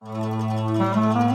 Renklensin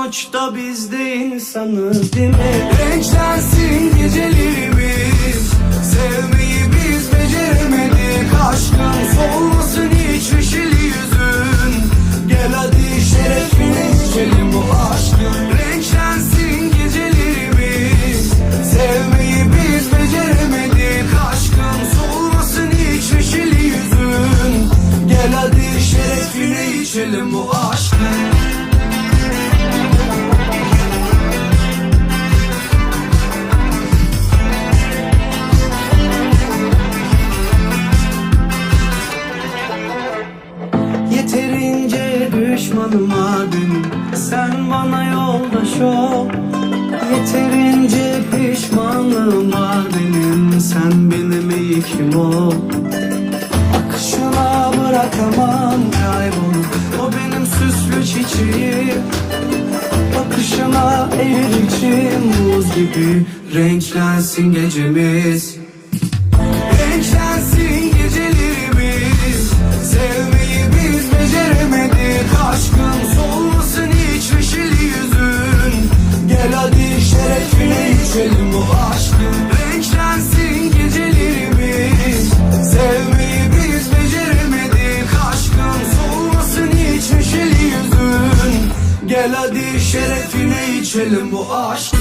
sonuçta biz de insanız değil mi? Renklensin gecelerimiz. Sevmeyi biz beceremedik. Aşkın solmasın hiç neşeli yüzün. Gel hadi şerefine içelim bu aşkın Renklensin gecelerimiz. Sevmeyi biz beceremedik. Aşkın solmasın hiç neşeli yüzün. Gel hadi şerefine içelim bu aşkın Bakışına erir içim buz gibi Renklensin gecemiz. Renklensin gecelerimiz. Sevmeyi biz beceremedik Aşkın solmasın hiç neşeli yüzün. Gel hadi şerefine içelim bu aşkın. Renklensin gecelerimiz. Sevmeyi biz beceremedik Aşkın solmasın hiç neşeli yüzün. Gel hadi şerefine içelim bu aşkın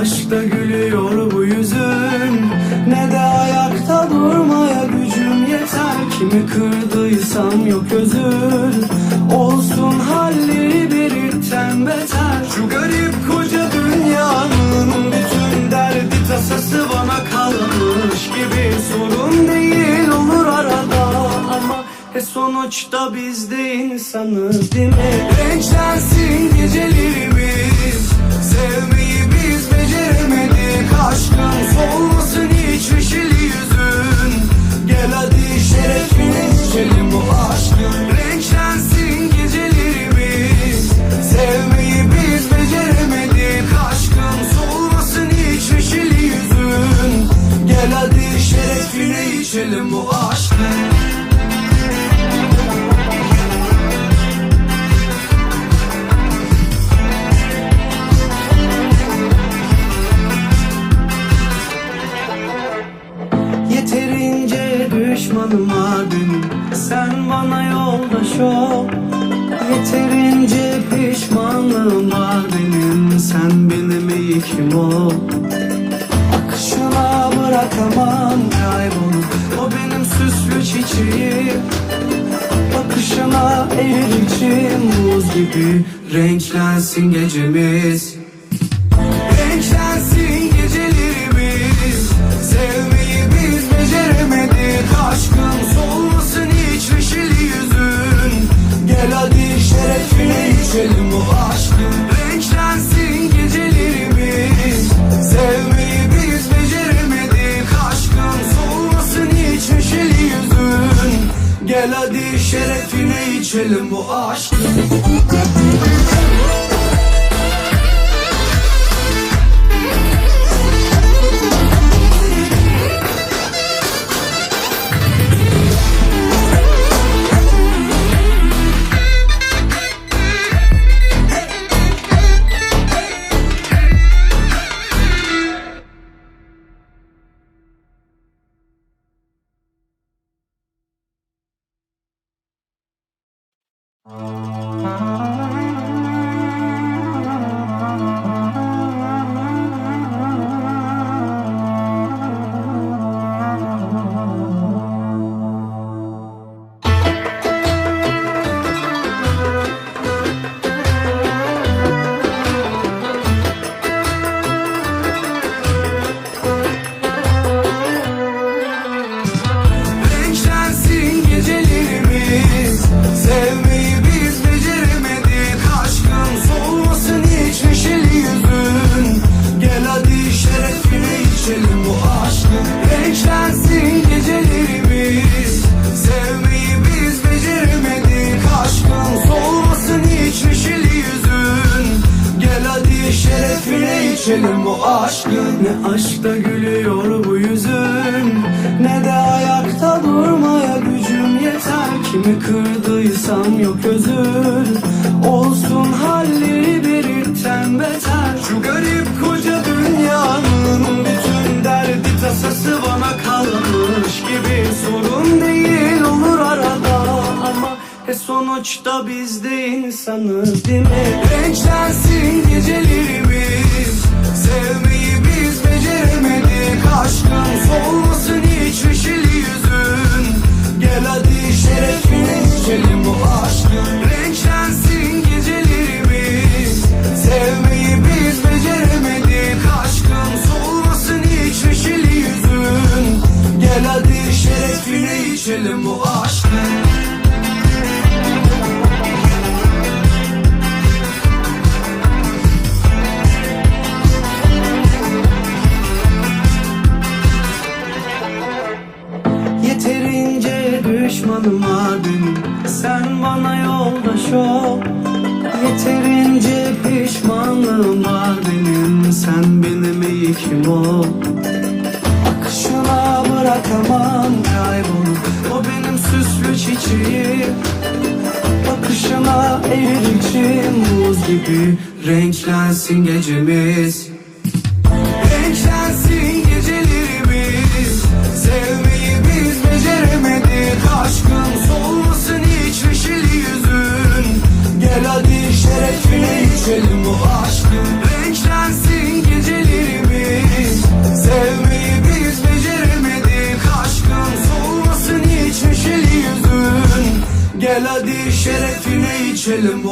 aşkta gülüyor bu yüzün. Ne de ayakta durmaya gücüm yeter. Kimi kırdıysam yok özür. Olsun halleri birikten beter. Şu garip koca dünyanın bütün derdi tasası bana kalmış gibi. Sorun değil olur arada ama e sonuçta biz de insanız değil mi? Renklensin gecelerimiz Aşkın solmasın hiç neşeli yüzün. Gel hadi şerefine içelim bu aşkın. Renklensin gecelerimiz. Sevmeyi biz beceremedik. Aşkın solmasın hiç neşeli yüzün. Gel hadi şerefine içelim bu aşkın benim Sen bana yoldaş ol. Yeterince pişmanlığım var benim Sen benim ilkim ol. Akışına bırakamam kaybolup O benim süslü çiçeğim. Bakışına eğil içim buz gibi. Renklensin gecemiz. Renklensin içelim bu aşkın içelim bu aşkın Ne aşkta gülüyor bu yüzün? Ne de ayakta durmaya gücüm yeter. Kimi kırdıysam yok özür. Olsun halleri birikten beter. Şu garip koca dünyanın bütün derdi tasası bana kalmış gibi. Sorun değil olur arada ama e sonuçta biz de insanız değil mi? Renklensin gecelerimiz benim Sen bana yoldaş ol Yeterince pişmanlığım var benim Sen benim ilkim ol Akışına bırakamam kaybolup O benim süslü çiçeğim. Bakışına eğil içim buz gibi Renklensin gecemiz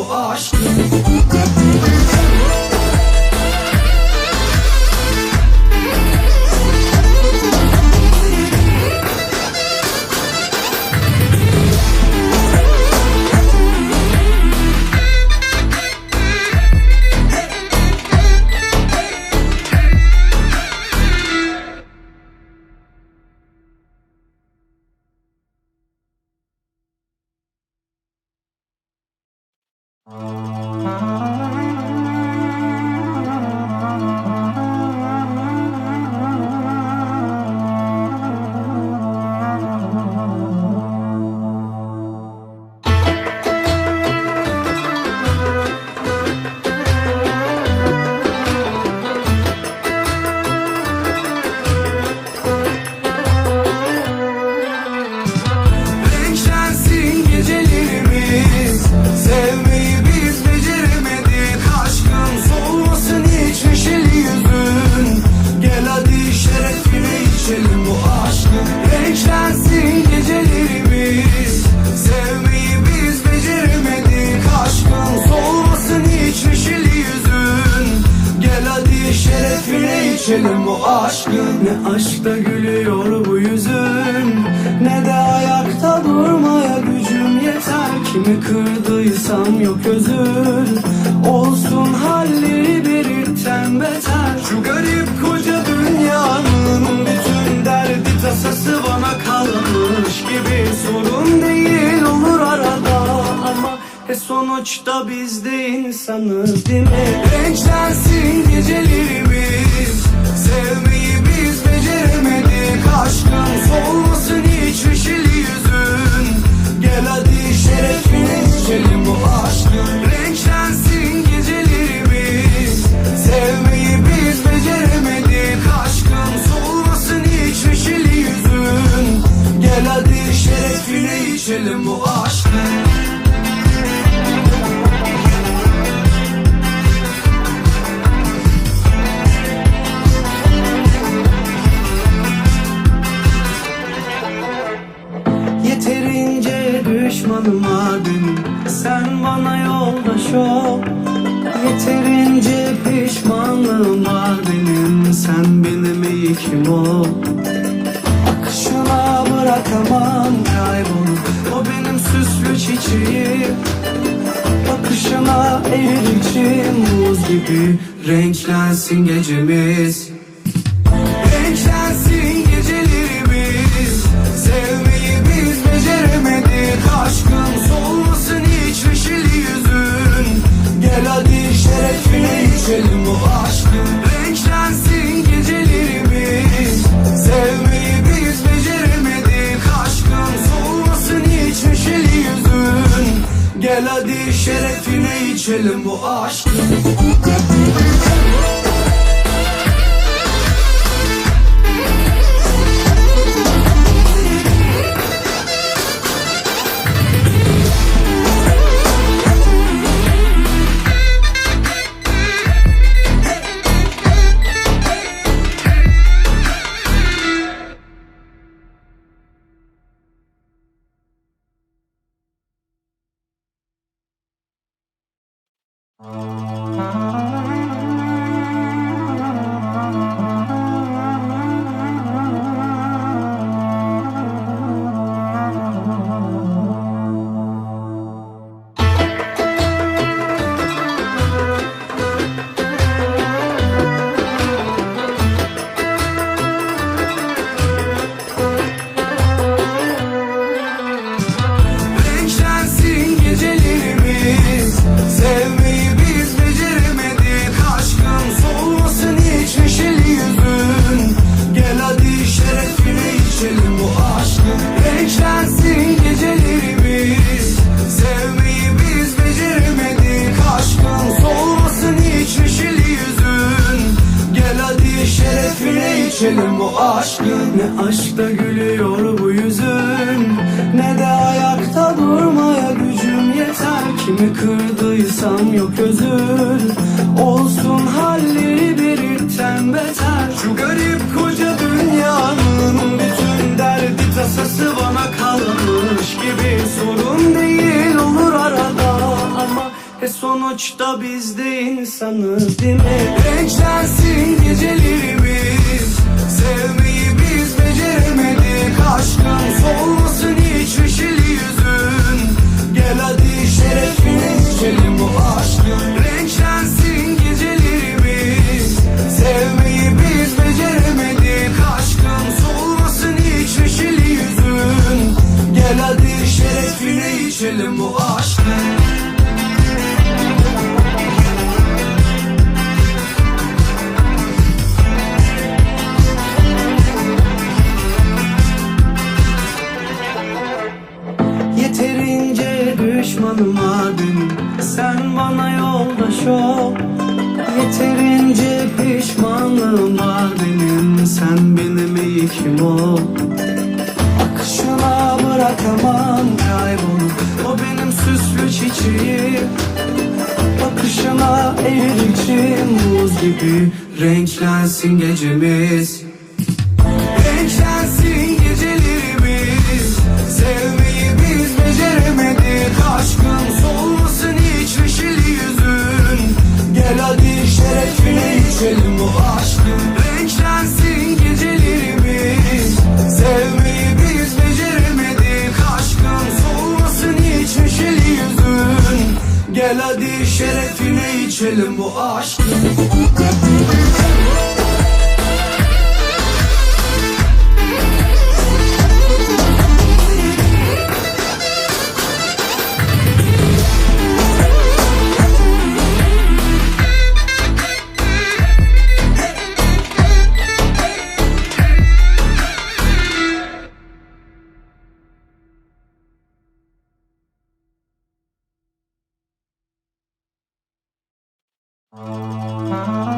içelim kırdıysam yok özür Olsun halleri birikten beter. Şu garip koca dünyanın bütün derdi tasası bana kalmış gibi. Sorun değil olur arada ama e sonuçta biz de insanız değil mi? Renklensin gecelerimiz Sevmeyi biz beceremedik Aşkın solmasın hiç yeşil Yeterince pişmanlığım var benim. Sen benim ilkim ol. Akışına bırakamam kaybolup O benim süslü çiçeğim. Bakışına erir içim. Buz gibi Renklensin gecemiz içelim bu aşkın Renklensin sonuçta biz de insanız değil mi? Renklensin gecelerimiz. Sevmeyi biz beceremedik. Aşkın solmasın hiç yeşil yüzün. Gel hadi şerefine içelim bu aşkın Akışına bırakamam kaybolup O benim süslü çiçeğim. Bakışına erir içim buz gibi. Renklensin gecemiz. Renklensin gecelerimiz. Sevmeyi biz beceremedik. Aşkın solmasın hiç yeşil yüzün. Gel hadi şerefine içelim bu aşkın Renklensin gecelerimiz Gel hadi şerefine içelim bu aşkın Renklensin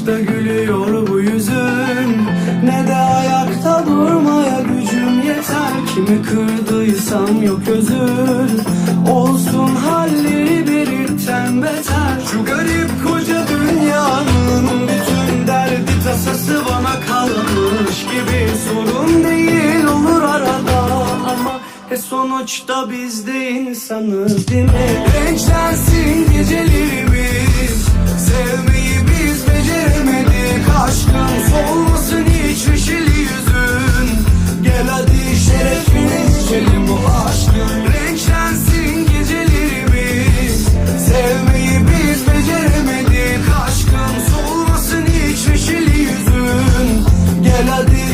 Ne aşkta gülüyor bu yüzün. Ne de ayakta durmaya gücüm yeter. Kimi kırdıysam yok özür. Olsun halleri birikten beter. Şu garip koca dünyanın bütün derdi tasası bana kalmış gibi. Sorun değil olur arada ama e sonuçta biz de insanız değil mi? Renklensin gecelerimiz Aşkın solmasın hiç neşeli yüzün. Gel hadi şerefine içelim bu aşkın. Renklensin gecelerimiz. Sevmeyi biz beceremedik Aşkın. Solmasın hiç neşeli yüzün. Gel hadi